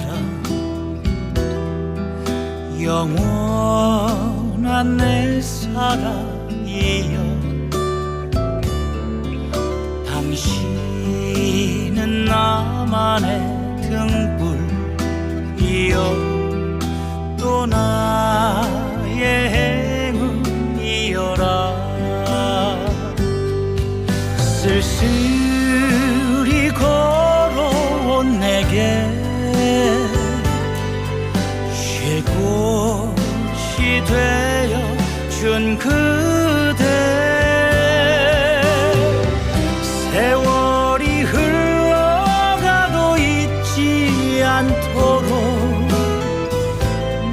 사랑. 영원한 내 사랑이여. 당신은 나만의 등불이여. 또 나의 행운이여라. 쓸쓸 되어 준 그대. 세월이 흘러가도 잊지 않도록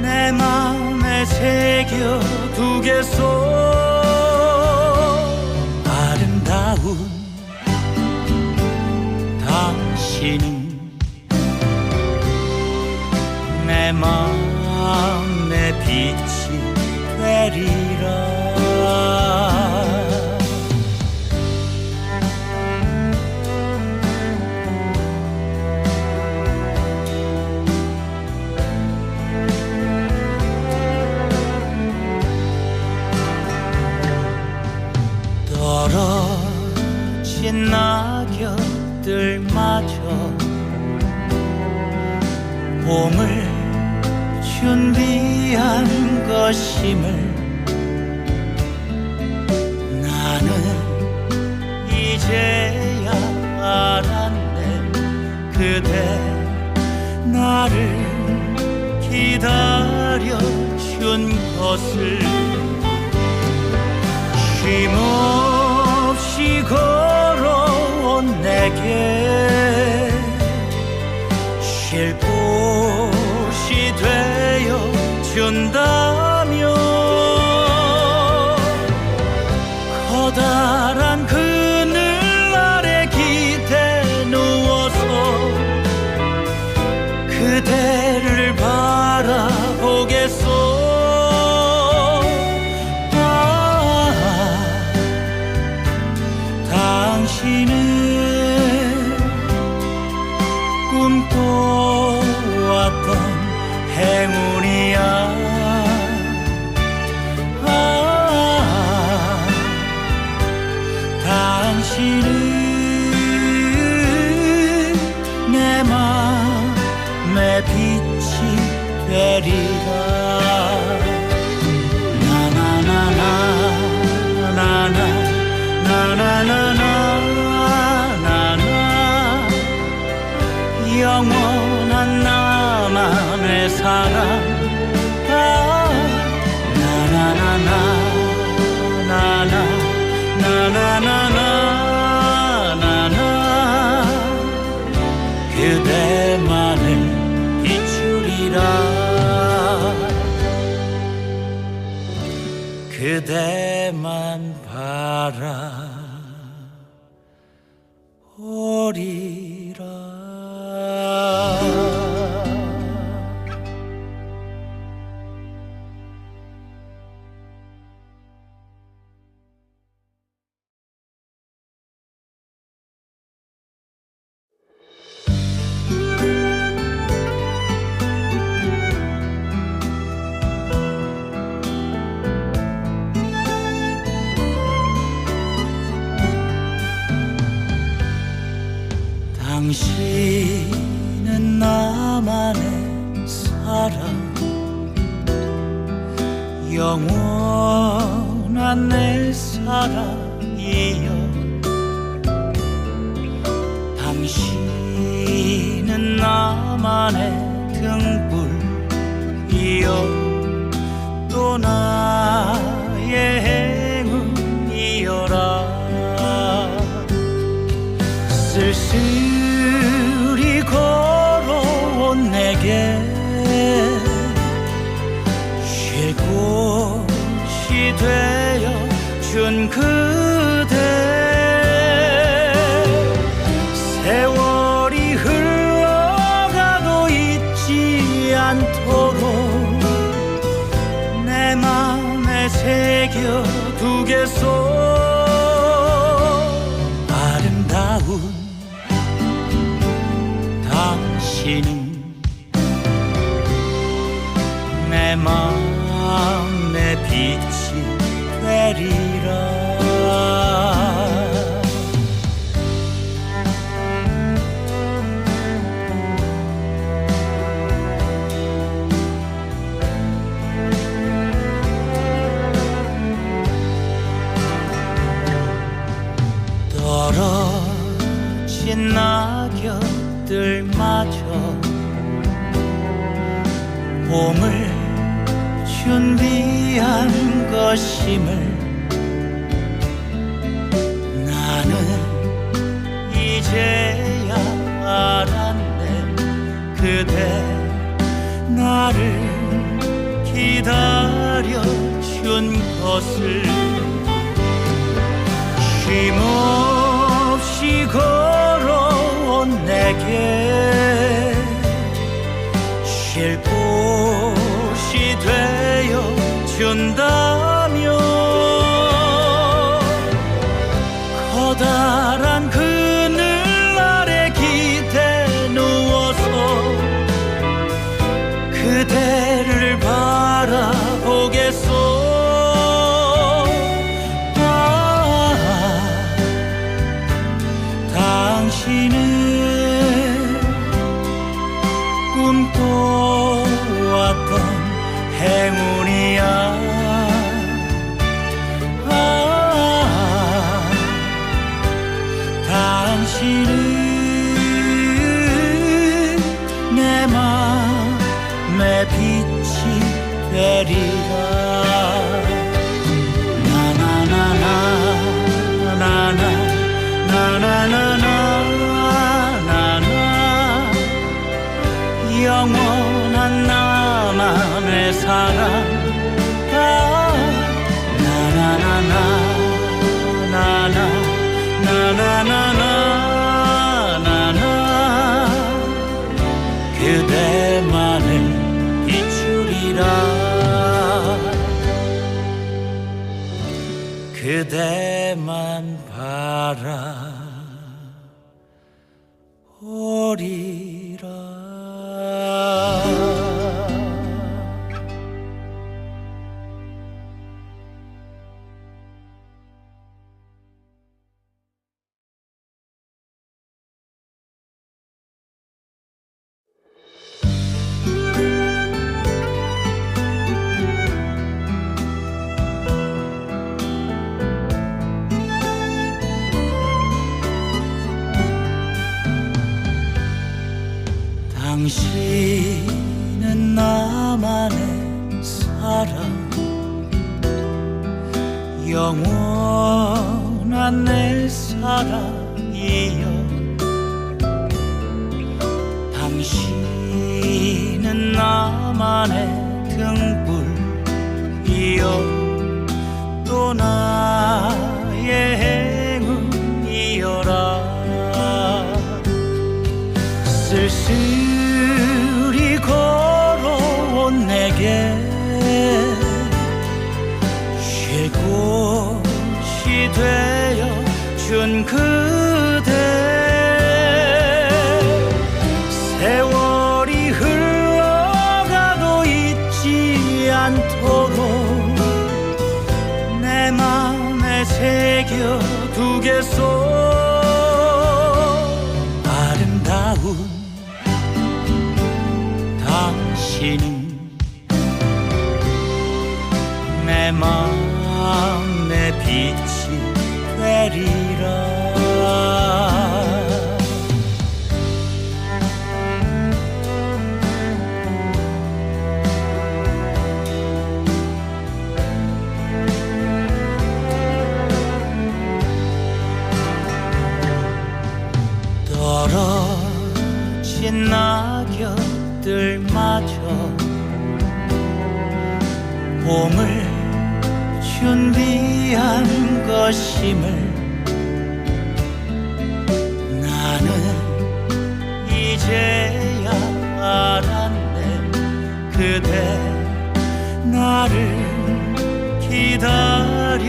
내 맘에 새겨 두겠소. 아름다운 당신은 내 맘의 봄을 준비한 것임을 나는 이제야 알았네. 그대 나를 기다려준 것을 쉼없이 걸어온 내게 준다 당신은 내 맘의 빛이 되리라. 영원한 나만의 사랑 그대 사랑이여. 당신은 나만의 등불이여. 또 나의 행운이여라. 쓸쓸히 걸어온 내게 쉴 곳이 되어 준 그대. 세월이 흘러가도 잊지 않도록 내 맘에 새겨두겠소. 아름다운 당신은 내맘 낙엽들마저 봄을 준비한 것임을 나는 이제야 알았네. 그대 나를 기다려준 것을. 쉼없 내게 쉴 곳이 되어 준다면 커다란 그늘 아래 기대 누워서 그대를 바라보겠소. 아, 당신은 꿈꿔왔던 행운이야. 아, 당신은 내 맘의 빛이 되리라. 나나나나 나나 나나나나 나나 그대만 바라 당신은 나만의 사랑. 영원한 내 사랑이여. 당신은 나만의 등불이여. 또나 두겠소 아름다운 당신은 내 마음의 빛이 되리라 떨어진 낙엽들마저 봄을 준비한 것임을 나는 이제야 알았네. 그대 나를 기다려준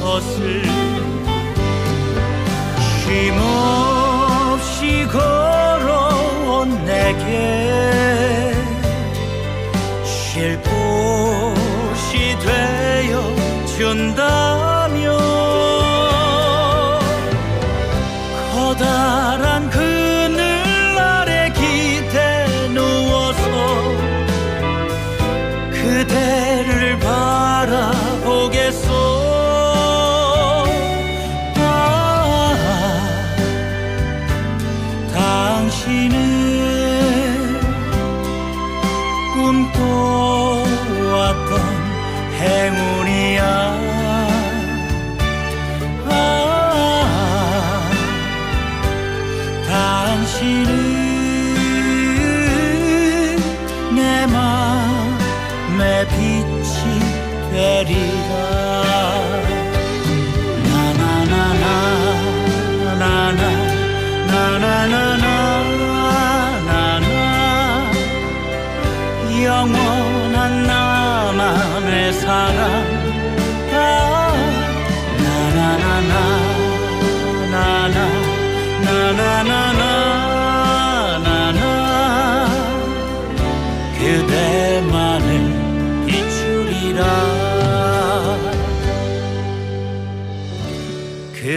것을. 쉼 내게 쉴 곳이 되어 준다.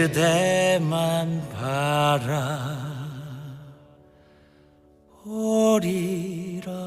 그대만 바라 오리라